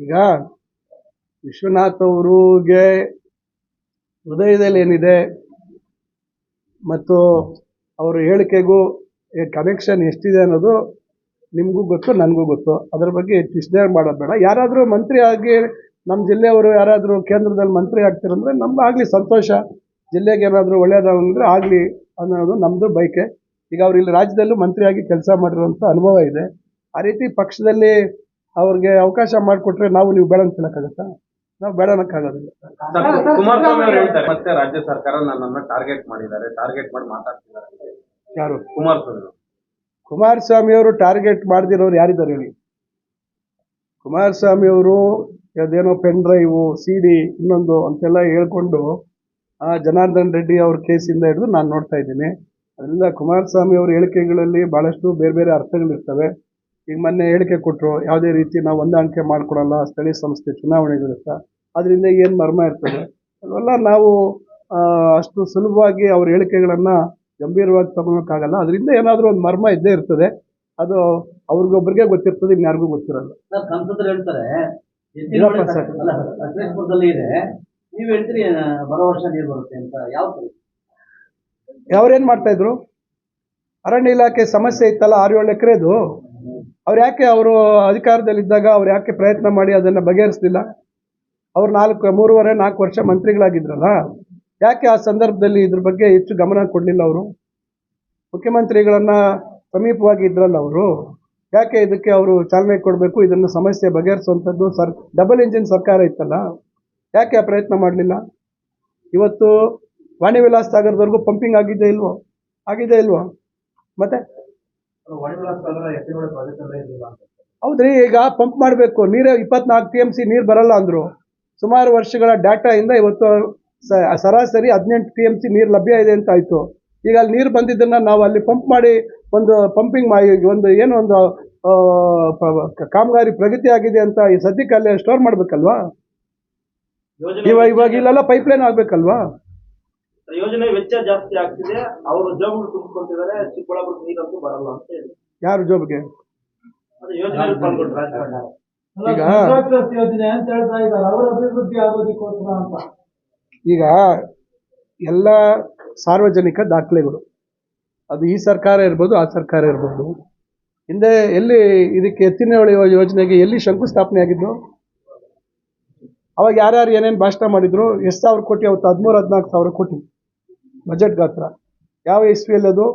ಈಗ ವಿಶ್ವನಾಥ್ ಅವರಿಗೆ ಹೃದಯದಲ್ಲಿ ಏನಿದೆ ಮತ್ತು ಅವರ ಹೇಳಿಕೆಗೂ ಕನೆಕ್ಷನ್ ಎಷ್ಟಿದೆ ಅನ್ನೋದು ನಿಮಗೂ ಗೊತ್ತು, ನನಗೂ ಗೊತ್ತು. ಅದರ ಬಗ್ಗೆ ಹೆಚ್ಚು ಮಾಡೋದು ಬೇಡ. ಯಾರಾದರೂ ಮಂತ್ರಿ ಆಗಿ ನಮ್ಮ ಜಿಲ್ಲೆಯವರು ಯಾರಾದರೂ ಕೇಂದ್ರದಲ್ಲಿ ಮಂತ್ರಿ ಆಗ್ತಿರಂದ್ರೆ ನಮ್ಗೆ ಆಗಲಿ ಸಂತೋಷ. ಜಿಲ್ಲೆಗೆ ಏನಾದರೂ ಒಳ್ಳೆಯದಾಗಂದ್ರೆ ಆಗಲಿ ಅನ್ನೋದು ನಮ್ಮದು ಬಯಕೆ. ಈಗ ಅವ್ರು ಇಲ್ಲಿ ರಾಜ್ಯದಲ್ಲೂ ಮಂತ್ರಿಯಾಗಿ ಕೆಲಸ ಮಾಡಿರುವಂಥ ಅನುಭವ ಇದೆ. ಆ ರೀತಿ ಪಕ್ಷದಲ್ಲಿ ಅವ್ರಿಗೆ ಅವಕಾಶ ಮಾಡಿಕೊಟ್ರೆ ನಾವು ನೀವು ಬೇಡ ಅಂತ ಹೇಳಕ್ಕಾಗತ್ತಾ? ನಾವು ಬೇಡ ಅನ್ನಕ್ಕಾಗೋದಿಲ್ಲ. ಕುಮಾರಸ್ವಾಮಿ ಅವರು ಹೇಳ್ತಾರೆ ಮತ್ತೆ ರಾಜ್ಯ ಸರ್ಕಾರ ನನ್ನನ್ನು ಟಾರ್ಗೆಟ್ ಮಾಡಿದ್ದಾರೆ ಟಾರ್ಗೆಟ್ ಮಾಡಿ ಮಾತಾಡ್ತಿದ್ದಾರೆ ಅಂತ. ಯಾರು? ಕುಮಾರಸ್ವಾಮಿ ಅವರು. ಕುಮಾರಸ್ವಾಮಿ ಅವರು ಟಾರ್ಗೆಟ್ ಮಾಡದಿರೋರು ಯಾರಿದ್ದಾರೆ ಹೇಳಿ? ಕುಮಾರಸ್ವಾಮಿ ಅವರು ಅದೇನೋ ಪೆನ್ ಡ್ರೈವ್ ಸಿ ಡಿ ಇನ್ನೊಂದು ಅಂತೆಲ್ಲ ಹೇಳ್ಕೊಂಡು ಆ ಜನಾರ್ದನ್ ರೆಡ್ಡಿ ಅವ್ರ ಕೇಸಿಂದ ಹಿಡಿದು ನಾನು ನೋಡ್ತಾ ಇದ್ದೀನಿ. ಅದರಿಂದ ಕುಮಾರಸ್ವಾಮಿ ಅವ್ರ ಹೇಳಿಕೆಗಳಲ್ಲಿ ಭಾಳಷ್ಟು ಬೇರೆ ಬೇರೆ ಅರ್ಥಗಳಿರ್ತವೆ. ಈಗ ಮೊನ್ನೆ ಹೇಳಿಕೆ ಕೊಟ್ಟರು ಯಾವುದೇ ರೀತಿ ನಾವು ಹೊಂದಾಣಿಕೆ ಮಾಡ್ಕೊಡಲ್ಲ ಸ್ಥಳೀಯ ಸಂಸ್ಥೆ ಚುನಾವಣೆಗಳಿರುತ್ತೆ ಅದರಿಂದ ಏನು ಮರ್ಮ ಇರ್ತದೆ? ಅದೆಲ್ಲ ನಾವು ಅಷ್ಟು ಸುಲಭವಾಗಿ ಅವ್ರ ಹೇಳಿಕೆಗಳನ್ನು ಗಂಭೀರವಾಗಿ ತಗೊಳಕ್ಕಾಗಲ್ಲ. ಅದರಿಂದ ಏನಾದರೂ ಒಂದು ಮರ್ಮ ಇದ್ದೇ ಇರ್ತದೆ. ಅದು ಅವ್ರಿಗೊಬ್ರಿಗೆ ಗೊತ್ತಿರ್ತದೆ ಇನ್ಯಾರಿಗೂ ಗೊತ್ತಿರಲ್ಲ. ಇಲ್ಲಪ್ಪ ಸರ್. ನೀವು ಹೇಳ್ತೀರಿ ಬರೋ ವರ್ಷ ನೀರು ಬರುತ್ತೆ ಅಂತ. ಯಾವ ತರ? ಅವ್ರೇನು ಮಾಡ್ತಾ ಇದ್ರು? ಅರಣ್ಯ ಇಲಾಖೆ ಸಮಸ್ಯೆ ಇತ್ತಲ್ಲ ಆರು ಏಳು ಎಕರೆದು. ಅವ್ರು ಯಾಕೆ ಅವರು ಅಧಿಕಾರದಲ್ಲಿದ್ದಾಗ ಅವ್ರು ಯಾಕೆ ಪ್ರಯತ್ನ ಮಾಡಿ ಅದನ್ನು ಬಗೆಹರಿಸ್ತಿಲ್ಲ ಅವ್ರು ನಾಲ್ಕು, ಮೂರುವರೆ, ನಾಲ್ಕು ವರ್ಷ ಮಂತ್ರಿಗಳಾಗಿದ್ರಲ್ಲ, ಯಾಕೆ ಆ ಸಂದರ್ಭದಲ್ಲಿ ಇದ್ರ ಬಗ್ಗೆ ಹೆಚ್ಚು ಗಮನ ಕೊಡಲಿಲ್ಲ ಅವರು? ಮುಖ್ಯಮಂತ್ರಿಗಳನ್ನ ಸಮೀಪವಾಗಿ ಇದ್ರಲ್ಲ ಅವರು, ಯಾಕೆ ಇದಕ್ಕೆ ಅವರು ಚಾಲನೆ ಕೊಡಬೇಕು? ಇದನ್ನು ಸಮಸ್ಯೆ ಬಗೆಹರಿಸುವಂಥದ್ದು ಸರ್, ಡಬಲ್ ಇಂಜಿನ್ ಸರ್ಕಾರ ಇತ್ತಲ್ಲ, ಯಾಕೆ ಆ ಪ್ರಯತ್ನ ಮಾಡಲಿಲ್ಲ? ಇವತ್ತು ವಾಣಿ ವಿಲಾಸ್ ಸಾಗರದವರೆಗೂ ಪಂಪಿಂಗ್ ಆಗಿದೆ ಇಲ್ವೋ? ಆಗಿದೆ ಇಲ್ವೋ? ಮತ್ತೆ? ಹೌದ್ರಿ ಈಗ ಪಂಪ್ ಮಾಡಬೇಕು ನೀರೇ ಇಪ್ಪತ್ನಾಲ್ಕು ಟಿ ಎಂ ಸಿ ನೀರು ಬರಲ್ಲ ಅಂದ್ರು. ಸುಮಾರು ವರ್ಷಗಳ ಡಾಟಾಯಿಂದ ಇವತ್ತು ಸರಾಸರಿ ಹದಿನೆಂಟು ಟಿ ಎಂ ಸಿ ನೀರು ಲಭ್ಯ ಇದೆ ಅಂತ ಆಯ್ತು. ಈಗ ಅಲ್ಲಿ ನೀರು ಬಂದಿದ್ದನ್ನ ನಾವು ಅಲ್ಲಿ ಪಂಪ್ ಮಾಡಿ ಒಂದು ಪಂಪಿಂಗ್ ಮಾಡಿ ಒಂದು ಏನು ಒಂದು ಕಾಮಗಾರಿ ಪ್ರಗತಿ ಆಗಿದೆ ಅಂತ ಈ ಸದ್ಯಕ್ಕೆ ಅಲ್ಲಿ ಸ್ಟೋರ್ ಮಾಡಬೇಕಲ್ವಾ? ಇವಾಗ ಇವಾಗ ಇಲ್ಲೆಲ್ಲ ಪೈಪ್ಲೈನ್ ಆಗಬೇಕಲ್ವಾ? ಯೋಜನೆ ವೆಚ್ಚ ಜಾಸ್ತಿ ಆಗ್ತಿದೆ. ಅವರು ಜೋಬುಗಳು ತುಂಬಿಕೊಳ್ತಿದ್ದಾರೆ. ಚಿಕ್ಕಬಳ್ಳಾಪುರ ನೀರಂತೂ ಬರಲ್ಲ ಅಂತ ಹೇಳಿ. ಯಾರು ಜೋಬ್ಗೆ ಅದು ಯೋಜನೆಯಲ್ಲಿ ಪಾಲ್ಗೊಂಡ್ರು ರಾಜಕಾರಣ. ಈಗ ಯೋಜನೆ ಅಂತ ಹೇಳ್ತಾ ಇದ್ದಾರೆ. ಅವರ ಅಭಿವೃದ್ಧಿ ಆಗೋದಕ್ಕೋಸ್ಕರ ಅಂತ. ಈಗ ಎಲ್ಲ ಸಾರ್ವಜನಿಕ ದಾಖಲೆಗಳು. ಅದು ಈ ಸರ್ಕಾರ ಇರ್ಬೋದು ಆ ಸರ್ಕಾರ ಇರ್ಬೋದು. ಹಿಂದೆ ಎಲ್ಲಿ ಇದಕ್ಕೆ ಎತ್ತಿನ ಹೊಳೆಯುವ ಯೋಜನೆಗೆ ಎಲ್ಲಿ ಶಂಕುಸ್ಥಾಪನೆ ಆಗಿದ್ದು ಅವಾಗ ಯಾರ್ಯಾರು ಏನೇನು ಭಾಷಣ ಮಾಡಿದ್ರು? ಎಷ್ಟು ಸಾವಿರ ಕೋಟಿ ಅವತ್ತು ಹದಿಮೂರು ಹದಿನಾಲ್ಕು ಸಾವಿರ ಕೋಟಿ. ಬಜೆಟ್ ಗಾತ್ರ. ಯಾವ ಇಸ್ವಿಯಲ್ಲಿ ಅದು?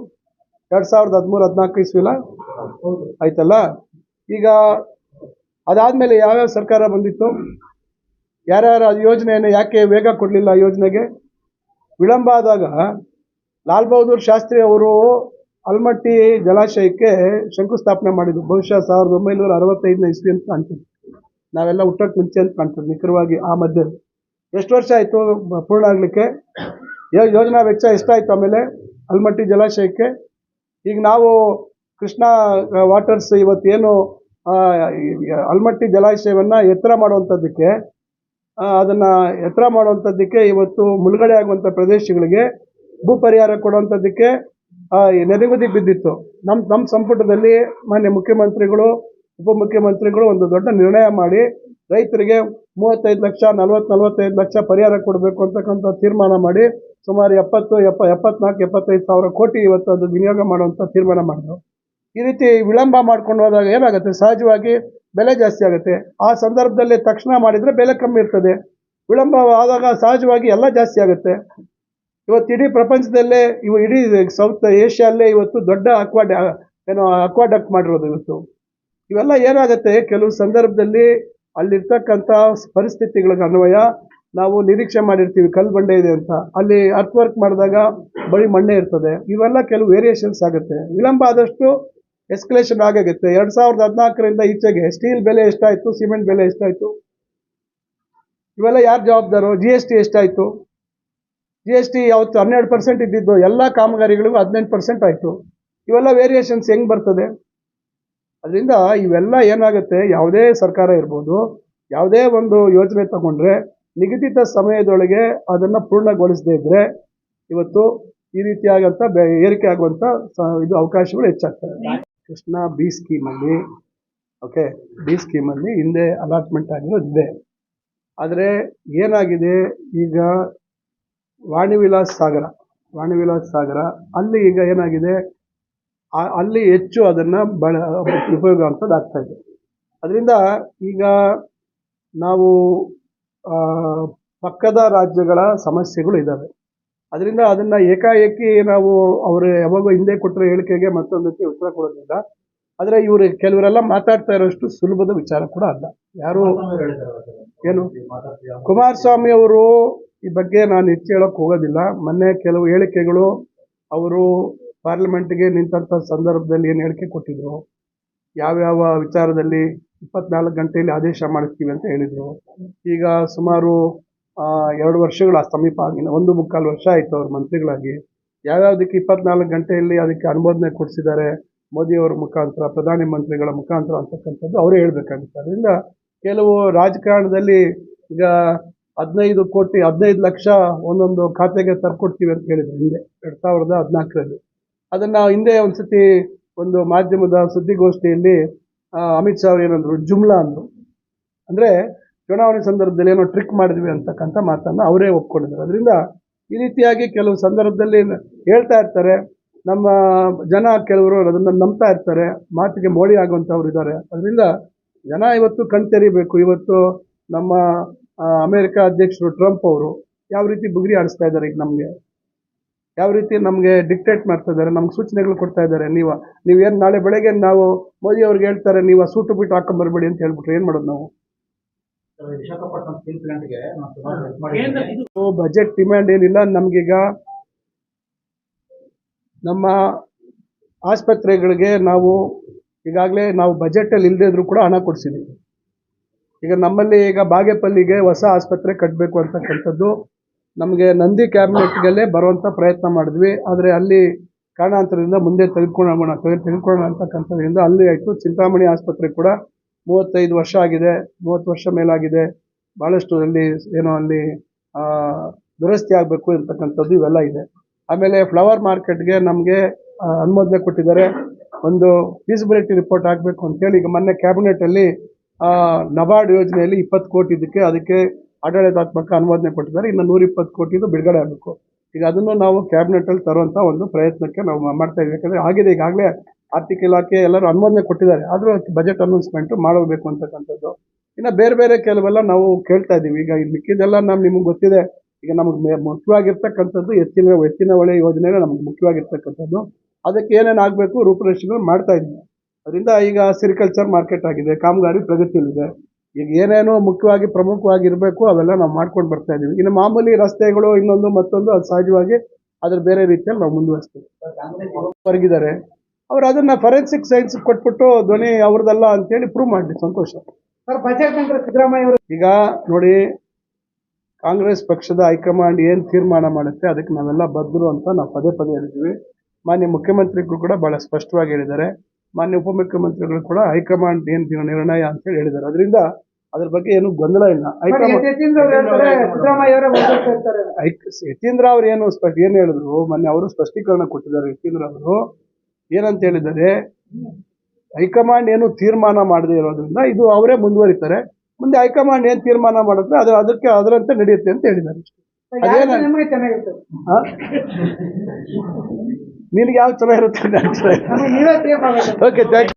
ಎರಡು ಸಾವಿರದ ಹದಿಮೂರು, ಹದಿನಾಲ್ಕು ಇಸ್ವಿಲ? ಆಯ್ತಲ್ಲ? ಈಗ ಅದಾದಮೇಲೆ ಯಾವ್ಯಾವ ಸರ್ಕಾರ ಬಂದಿತ್ತು? ಯಾರ್ಯಾರ ಯೋಜನೆಯನ್ನು ಯಾಕೆ ವೇಗ ಕೊಡಲಿಲ್ಲ ಯೋಜನೆಗೆ? ವಿಳಂಬ ಆದಾಗ ಲಾಲ್ ಬಹದ್ದೂರ್ ಶಾಸ್ತ್ರಿ ಅವರು ಅಲ್ಮಟ್ಟಿ ಜಲಾಶಯಕ್ಕೆ ಶಂಕುಸ್ಥಾಪನೆ ಮಾಡಿದ್ರು. ಬಹುಶಃ ಸಾವಿರದ ಒಂಬೈನೂರ ಅರವತ್ತೈದನೇ ಇಸ್ವಿ ಅಂತ ಕಾಣ್ತೀವಿ ನಾವೆಲ್ಲ ಹುಟ್ಟಕ್ಕೆ ಮುಂಚೆ ಅಂತ ಕಾಣ್ತೀವಿ ನಿಖರವಾಗಿ ಆ ಮಧ್ಯೆ ಎಷ್ಟು ವರ್ಷ ಆಯಿತು ಪೂರ್ಣ ಆಗಲಿಕ್ಕೆ? ಯೋಜನಾ ವೆಚ್ಚ ಎಷ್ಟಾಯಿತು ಆಮೇಲೆ? ಅಲ್ಮಟ್ಟಿ ಜಲಾಶಯಕ್ಕೆ. ಈಗ ನಾವು ಕೃಷ್ಣ ವಾಟರ್ಸ್ ಇವತ್ತೇನು ಏನು ಈ ಅಲ್ಮಟ್ಟಿ ಜಲಾಶಯವನ್ನು ಎತ್ತರ ಮಾಡುವಂಥದ್ದಕ್ಕೆ ಅದನ್ನು ಎತ್ತರ ಮಾಡುವಂಥದ್ದಕ್ಕೆ ಇವತ್ತು ಮುಳುಗಡೆ ಆಗುವಂಥ ಪ್ರದೇಶಗಳಿಗೆ ಭೂ ಪರಿಹಾರ ಕೊಡುವಂಥದ್ದಕ್ಕೆ ನೆನೆಗುದಿ ಬಿದ್ದಿತ್ತು. ನಮ್ಮ ನಮ್ಮ ಸಂಪುಟದಲ್ಲಿ ಮಾನ್ಯ ಮುಖ್ಯಮಂತ್ರಿಗಳು, ಉಪಮುಖ್ಯಮಂತ್ರಿಗಳು ಒಂದು ದೊಡ್ಡ ನಿರ್ಣಯ ಮಾಡಿ ರೈತರಿಗೆ ಮೂವತ್ತೈದು ಲಕ್ಷ, ನಲ್ವತ್ತು, ನಲ್ವತ್ತೈದು ಲಕ್ಷ ಪರಿಹಾರ ಕೊಡಬೇಕು ಅಂತಕ್ಕಂಥ ತೀರ್ಮಾನ ಮಾಡಿ ಸುಮಾರು ಎಪ್ಪತ್ತು, ಎಪ್ಪ, ಎಪ್ಪತ್ನಾಲ್ಕು, ಎಪ್ಪತ್ತೈದು ಸಾವಿರ ಕೋಟಿ ಇವತ್ತು ಅದು ವಿನಿಯೋಗ ಮಾಡುವಂಥ ತೀರ್ಮಾನ ಮಾಡಿದ್ರು. ಈ ರೀತಿ ವಿಳಂಬ ಮಾಡ್ಕೊಂಡು ಹೋದಾಗ ಏನಾಗುತ್ತೆ? ಸಹಜವಾಗಿ ಬೆಲೆ ಜಾಸ್ತಿ ಆಗುತ್ತೆ. ಆ ಸಂದರ್ಭದಲ್ಲಿ ತಕ್ಷಣ ಮಾಡಿದರೆ ಬೆಲೆ ಕಮ್ಮಿ ಇರ್ತದೆ. ವಿಳಂಬ ಆದಾಗ ಸಹಜವಾಗಿ ಎಲ್ಲ ಜಾಸ್ತಿ ಆಗುತ್ತೆ. ಇವತ್ತು ಇಡೀ ಪ್ರಪಂಚದಲ್ಲೇ, ಇವು ಇಡೀ ಸೌತ್ ಏಷ್ಯಾಲ್ಲೇ ಇವತ್ತು ದೊಡ್ಡ ಅಕ್ವಾ ಏನೋ ಅಕ್ವಾಡಕ್ಟ್ ಮಾಡಿರೋದು ಇವತ್ತು. ಇವೆಲ್ಲ ಏನಾಗುತ್ತೆ? ಕೆಲವು ಸಂದರ್ಭದಲ್ಲಿ ಅಲ್ಲಿರ್ತಕ್ಕಂಥ ಪರಿಸ್ಥಿತಿಗಳಿಗೆ ಅನ್ವಯ. ನಾವು ನಿರೀಕ್ಷೆ ಮಾಡಿರ್ತೀವಿ, ಕಲ್ಲು ಬಂಡೆ ಇದೆ ಅಂತ. ಅಲ್ಲಿ ಅರ್ತ್ ವರ್ಕ್ ಮಾಡಿದಾಗ ಬರೀ ಮಣ್ಣೆ ಇರ್ತದೆ. ಇವೆಲ್ಲ ಕೆಲವು ವೇರಿಯೇಷನ್ಸ್ ಆಗುತ್ತೆ. ವಿಳಂಬ ಆದಷ್ಟು ಎಸ್ಕಲೇಷನ್ ಆಗಾಗುತ್ತೆ. ಎರಡು ಸಾವಿರದ ಹದಿನಾಲ್ಕರಿಂದ ಈಚೆಗೆ ಸ್ಟೀಲ್ ಬೆಲೆ ಎಷ್ಟಾಯಿತು ಸಿಮೆಂಟ್ ಬೆಲೆ ಎಷ್ಟಾಯಿತು? ಇವೆಲ್ಲ ಯಾರು ಜವಾಬ್ದಾರು? ಜಿ ಎಸ್ ಟಿ ಎಷ್ಟಾಯಿತು? ಜಿ ಎಸ್ ಟಿ ಯಾವತ್ತು ಹನ್ನೆರಡು ಪರ್ಸೆಂಟ್ ಇದ್ದಿದ್ದು ಎಲ್ಲ ಕಾಮಗಾರಿಗಳಿಗೂ ಹದಿನೆಂಟು ಪರ್ಸೆಂಟ್ ಆಯಿತು. ಇವೆಲ್ಲ ವೇರಿಯೇಷನ್ಸ್ ಹೆಂಗೆ ಬರ್ತದೆ? ಅದರಿಂದ ಇವೆಲ್ಲ ಏನಾಗುತ್ತೆ? ಯಾವುದೇ ಸರ್ಕಾರ ಇರ್ಬೋದು, ಯಾವುದೇ ಒಂದು ಯೋಜನೆ ತಗೊಂಡ್ರೆ ನಿಗದಿತ ಸಮಯದೊಳಗೆ ಅದನ್ನು ಪೂರ್ಣಗೊಳಿಸದೇ ಇದ್ದರೆ ಇವತ್ತು ಈ ರೀತಿಯಾಗಂಥ ಏರಿಕೆ ಆಗುವಂಥ ಇದು ಅವಕಾಶಗಳು ಹೆಚ್ಚಾಗ್ತವೆ. ಕೃಷ್ಣ ಬಿ ಸ್ಕೀಮಲ್ಲಿ ಓಕೆ ಬಿ ಸ್ಕೀಮಲ್ಲಿ ಹಿಂದೆ ಅಲಾಟ್ಮೆಂಟ್ ಆಗಿರೋದು ಇದೆ. ಆದರೆ ಏನಾಗಿದೆ? ಈಗ ವಾಣಿ ವಿಲಾಸ್ ಸಾಗರ ವಾಣಿ ವಿಲಾಸ್ ಸಾಗರ, ಅಲ್ಲಿ ಈಗ ಏನಾಗಿದೆ? ಅಲ್ಲಿ ಹೆಚ್ಚು ಅದನ್ನು ಬಳ ಉಪಯೋಗ ಅಂತದ್ದು ಆಗ್ತಾಯಿದೆ ಅದರಿಂದ ಈಗ ನಾವು ಪಕ್ಕದ ರಾಜ್ಯಗಳ ಸಮಸ್ಯೆಗಳು ಇದ್ದಾವೆ ಅದರಿಂದ ಅದನ್ನು ಏಕಾಏಕಿ ನಾವು ಅವರು ಯಾವಾಗ ಹಿಂದೆ ಕೊಟ್ಟರೆ ಹೇಳಿಕೆಗೆ ಮತ್ತೊಂದಕ್ಕೆ ಉತ್ತರ ಕೊಡೋದಿಲ್ಲ. ಆದರೆ ಇವರು ಕೆಲವರೆಲ್ಲ ಮಾತಾಡ್ತಾ ಇರೋಷ್ಟು ಸುಲಭದ ವಿಚಾರ ಕೂಡ ಅಲ್ಲ. ಯಾರು ಏನು? ಕುಮಾರಸ್ವಾಮಿ ಅವರು ಈ ಬಗ್ಗೆ ನಾನು ಹೆಚ್ಚು ಹೇಳೋಕೆ ಹೋಗೋದಿಲ್ಲ. ಮೊನ್ನೆ ಕೆಲವು ಹೇಳಿಕೆಗಳು ಅವರು ಪಾರ್ಲಿಮೆಂಟ್ಗೆ ನಿಂತಹ ಸಂದರ್ಭದಲ್ಲಿ ಏನು ಹೇಳಿಕೆ ಕೊಟ್ಟಿದ್ರು? ಯಾವ್ಯಾವ ವಿಚಾರದಲ್ಲಿ ಇಪ್ಪತ್ನಾಲ್ಕು ಗಂಟೆಯಲ್ಲಿ ಆದೇಶ ಮಾಡಿಸ್ತೀವಿ ಅಂತ ಹೇಳಿದರು. ಈಗ ಸುಮಾರು ಎರಡು ವರ್ಷಗಳ ಸಮೀಪ ಆಗಿನ, ಒಂದು ಮುಕ್ಕಾಲು ವರ್ಷ ಆಯಿತು ಅವ್ರ ಮಂತ್ರಿಗಳಾಗಿ. ಯಾವ್ಯಾವುದಕ್ಕೆ ಇಪ್ಪತ್ನಾಲ್ಕು ಗಂಟೆಯಲ್ಲಿ ಅದಕ್ಕೆ ಅನುಮೋದನೆ ಕೊಡಿಸಿದ್ದಾರೆ ಮೋದಿಯವರ ಮುಖಾಂತರ, ಪ್ರಧಾನಿ ಮಂತ್ರಿಗಳ ಮುಖಾಂತರ ಅಂತಕ್ಕಂಥದ್ದು ಅವರೇ ಹೇಳಬೇಕಾಗುತ್ತೆ. ಅದರಿಂದ ಕೆಲವು ರಾಜಕಾರಣದಲ್ಲಿ ಈಗ ಹದಿನೈದು ಕೋಟಿ, ಹದಿನೈದು ಲಕ್ಷ ಒಂದೊಂದು ಖಾತೆಗೆ ತರ್ಕೊಡ್ತೀವಿ ಅಂತ ಹೇಳಿದ್ರು ಹಿಂದೆ, ಎರಡು ಸಾವಿರದ ಹದಿನಾಲ್ಕರಲ್ಲಿ. ಅದನ್ನು ಹಿಂದೆ ಒಂದ್ಸತಿ ಒಂದು ಮಾಧ್ಯಮದ ಸುದ್ದಿಗೋಷ್ಠಿಯಲ್ಲಿ ಅಮಿತ್ ಶಾ ಅವರು ಏನಂದರು, ಜುಮ್ಲಾ ಅಂದರು. ಅಂದರೆ ಚುನಾವಣೆ ಸಂದರ್ಭದಲ್ಲಿ ಏನೋ ಟ್ರಿಕ್ ಮಾಡಿದ್ವಿ ಅಂತಕ್ಕಂಥ ಮಾತನ್ನು ಅವರೇ ಒಪ್ಕೊಂಡಿದ್ದಾರೆ. ಅದರಿಂದ ಈ ರೀತಿಯಾಗಿ ಕೆಲವು ಸಂದರ್ಭದಲ್ಲಿ ಹೇಳ್ತಾ ಇರ್ತಾರೆ. ನಮ್ಮ ಜನ ಕೆಲವರು ಅದನ್ನು ನಂಬ್ತಾ ಇರ್ತಾರೆ. ಮಾತಿಗೆ ಮೋಡಿ ಆಗುವಂಥವ್ರು ಇದ್ದಾರೆ. ಅದರಿಂದ ಜನ ಇವತ್ತು ಕಣ್ತೆರಿಬೇಕು. ಇವತ್ತು ನಮ್ಮ ಅಮೇರಿಕ ಅಧ್ಯಕ್ಷರು ಟ್ರಂಪ್ ಅವರು ಯಾವ ರೀತಿ ಬುಗುರಿ ಆಡಿಸ್ತಾ ಇದ್ದಾರೆ ಈಗ ನಮಗೆ? ಯಾವ ರೀತಿ ನಮಗೆ ಡಿಕ್ಟೇಟ್ ಮಾಡ್ತಾ ಇದ್ದಾರೆ ನಮ್ಗೆ ಸೂಚನೆಗಳು ಕೊಡ್ತಾ ಇದ್ದಾರೆ ನೀವು ನೀವೇನು ನಾಳೆ ಬೆಳಗ್ಗೆ ನಾವು ಮೋದಿ ಅವ್ರಿಗೆ ಹೇಳ್ತಾರೆ ನೀವು ಆ ಸೂಟು ಬಿಟ್ಟು ಹಾಕೊಂಬರ್ಬೇಡಿ ಅಂತ ಹೇಳ್ಬಿಟ್ರೆ ಏನು ಮಾಡೋದು ನಾವು? ನಾವು ಬಜೆಟ್ ಡಿಮ್ಯಾಂಡ್ ಏನಿಲ್ಲ ನಮಗೀಗ ನಮ್ಮ ಆಸ್ಪತ್ರೆಗಳಿಗೆ ನಾವು ಈಗಾಗಲೇ ನಾವು ಬಜೆಟಲ್ಲಿ ಇಲ್ಲದೇ ಇದ್ರೂ ಕೂಡ ಹಣ ಕೊಡಿಸಿದ್ದೀವಿ ಈಗ ನಮ್ಮಲ್ಲಿ ಈಗ ಬಾಗೇಪಲ್ಲಿಗೆ ಹೊಸ ಆಸ್ಪತ್ರೆ ಕಟ್ಟಬೇಕು ಅಂತಕ್ಕಂಥದ್ದು ನಮಗೆ ನಂದಿ ಕ್ಯಾಬಿನೆಟ್ಗಲ್ಲೇ ಬರುವಂಥ ಪ್ರಯತ್ನ ಮಾಡಿದ್ವಿ. ಆದರೆ ಅಲ್ಲಿ ಕಾರಣಾಂತರದಿಂದ ಮುಂದೆ ತೆಗೆದುಕೊಳ್ಳೋಣ ತೆಗೆದುಕೊಳ್ಳೋಣ ಅಂತಕ್ಕಂಥದ್ರಿಂದ ಅಲ್ಲಿ ಆಯಿತು. ಚಿಂತಾಮಣಿ ಆಸ್ಪತ್ರೆ ಕೂಡ ಮೂವತ್ತೈದು ವರ್ಷ ಆಗಿದೆ, ಮೂವತ್ತು ವರ್ಷ ಮೇಲಾಗಿದೆ. ಭಾಳಷ್ಟು ಅಲ್ಲಿ ಏನೋ ಅಲ್ಲಿ ದುರಸ್ತಿ ಆಗಬೇಕು ಅಂತಕ್ಕಂಥದ್ದು ಇವೆಲ್ಲ ಇದೆ. ಆಮೇಲೆ ಫ್ಲವರ್ ಮಾರ್ಕೆಟ್ಗೆ ನಮಗೆ ಅನುಮೋದನೆ ಕೊಟ್ಟಿದ್ದಾರೆ. ಒಂದು ಫೀಸಿಬಿಲಿಟಿ ರಿಪೋರ್ಟ್ ಆಗಬೇಕು ಅಂತೇಳಿ ಈಗ ಮೊನ್ನೆ ಕ್ಯಾಬಿನೆಟಲ್ಲಿ ನಬಾರ್ಡ್ ಯೋಜನೆಯಲ್ಲಿ ಇಪ್ಪತ್ತು ಕೋಟಿ ಇದಕ್ಕೆ, ಅದಕ್ಕೆ ಆಡಳಿತಾತ್ಮಕ ಅನುಮೋದನೆ ಕೊಟ್ಟಿದ್ದಾರೆ. ಇನ್ನು ನೂರ ಇಪ್ಪತ್ತು ಕೋಟಿದು ಬಿಡುಗಡೆ ಆಗಬೇಕು. ಈಗ ಅದನ್ನು ನಾವು ಕ್ಯಾಬಿನೆಟಲ್ಲಿ ತರುವಂಥ ಒಂದು ಪ್ರಯತ್ನಕ್ಕೆ ನಾವು ಮಾಡ್ತಾ ಇದ್ದೀವಿ. ಯಾಕಂದರೆ ಆಗಿದೆ. ಈಗಾಗಲೇ ಆರ್ಥಿಕ ಇಲಾಖೆ ಎಲ್ಲರೂ ಅನುಮೋದನೆ ಕೊಟ್ಟಿದ್ದಾರೆ. ಆದರೂ ಬಜೆಟ್ ಅನೌನ್ಸ್ಮೆಂಟು ಮಾಡಬೇಕು ಅಂತಕ್ಕಂಥದ್ದು. ಇನ್ನು ಬೇರೆ ಬೇರೆ ಕೆಲವೆಲ್ಲ ನಾವು ಕೇಳ್ತಾ ಇದ್ದೀವಿ. ಈಗ ಇಲ್ಲಿ ಮಿಕ್ಕಿದೆಲ್ಲ ನಮ್ಗೆ ನಿಮಗೆ ಗೊತ್ತಿದೆ. ಈಗ ನಮಗೆ ಮುಖ್ಯವಾಗಿರ್ತಕ್ಕಂಥದ್ದು ಹೆಚ್ಚಿನ ಹೆಚ್ಚಿನ ಹೊಳೆ ಯೋಜನೆ ನಮ್ಗೆ ಮುಖ್ಯವಾಗಿರ್ತಕ್ಕಂಥದ್ದು. ಅದಕ್ಕೆ ಏನೇನು ಆಗಬೇಕು? ರೂಪುರೇಷೆಗಳು ಮಾಡ್ತಾ ಇದ್ದೀವಿ. ಅದರಿಂದ ಈಗ ಸಿರಿಕಲ್ಚರ್ ಮಾರ್ಕೆಟ್ ಆಗಿದೆ. ಕಾಮಗಾರಿ ಪ್ರಗತಿಯಲ್ಲಿದೆ. ಈಗ ಏನೇನೋ ಮುಖ್ಯವಾಗಿ ಪ್ರಮುಖವಾಗಿ ಇರಬೇಕು ಅವೆಲ್ಲ ನಾವು ಮಾಡ್ಕೊಂಡು ಬರ್ತಾ ಇದ್ದೀವಿ ಇನ್ನು ಮಾಮೂಲಿ ರಸ್ತೆಗಳು ಇನ್ನೊಂದು ಮತ್ತೊಂದು ಅದು ಸಹಜವಾಗಿ ಅದ್ರ ಬೇರೆ ರೀತಿಯಲ್ಲಿ ನಾವು ಮುಂದುವರಿಸ್ತೀವಿ. ಹೊರಗಿದ್ದಾರೆ. ಅವ್ರು ಅದನ್ನ ಫೊರೆನ್ಸಿಕ್ ಸೈನ್ಸ್ ಕೊಟ್ಬಿಟ್ಟು ಧ್ವನಿ ಅವ್ರದ್ದಲ್ಲ ಅಂತೇಳಿ ಪ್ರೂವ್ ಮಾಡಲಿ ಸಂತೋಷ. ಸಿದ್ದರಾಮಯ್ಯ ಈಗ ನೋಡಿ ಕಾಂಗ್ರೆಸ್ ಪಕ್ಷದ ಹೈಕಮಾಂಡ್ ಏನು ತೀರ್ಮಾನ ಮಾಡುತ್ತೆ ಅದಕ್ಕೆ ನಾವೆಲ್ಲ ಬದ್ರು ಅಂತ ನಾವು ಪದೇ ಪದೇ ಹೇಳಿದ್ದೀವಿ. ಮಾನ್ಯ ಮುಖ್ಯಮಂತ್ರಿಗಳು ಕೂಡ ಬಹಳ ಸ್ಪಷ್ಟವಾಗಿ ಹೇಳಿದ್ದಾರೆ. ಮಾನ್ಯ ಉಪಮುಖ್ಯಮಂತ್ರಿಗಳು ಕೂಡ ಹೈಕಮಾಂಡ್ ಏನ್ ನಿರ್ಣಯ ಅಂತ ಹೇಳಿ ಹೇಳಿದ್ದಾರೆ. ಅದರಿಂದ ಅದ್ರ ಬಗ್ಗೆ ಏನು ಗೊಂದಲ ಇಲ್ಲ. ಯತೀಂದ್ರ ಅವರು ಏನು ಸ್ಪಷ್ಟ ಏನು ಹೇಳಿದ್ರು? ಮೊನ್ನೆ ಅವರು ಸ್ಪಷ್ಟೀಕರಣ ಕೊಟ್ಟಿದ್ದಾರೆ ಯತೀಂದ್ರ ಅವರು. ಏನಂತ ಹೇಳಿದ್ದಾರೆ? ಹೈಕಮಾಂಡ್ ಏನು ತೀರ್ಮಾನ ಮಾಡದೆ ಇರೋದ್ರಿಂದ ಇದು ಅವರೇ ಮುಂದುವರಿತಾರೆ. ಮುಂದೆ ಹೈಕಮಾಂಡ್ ಏನ್ ತೀರ್ಮಾನ ಮಾಡುತ್ತೆ ಅದು ಅದಕ್ಕೆ ಅದರಂತೆ ನಡೆಯುತ್ತೆ ಅಂತ ಹೇಳಿದ್ದಾರೆ. ಅದೇನ-? ನಿನಗೆ ಯಾವ ಚೆನ್ನಾಗಿರುತ್ತೆ ನಮಗೆ ನೀವೇ ಸೇಫ್ ಆಗುತ್ತೆ ಓಕೆ ಥ್ಯಾಂಕ್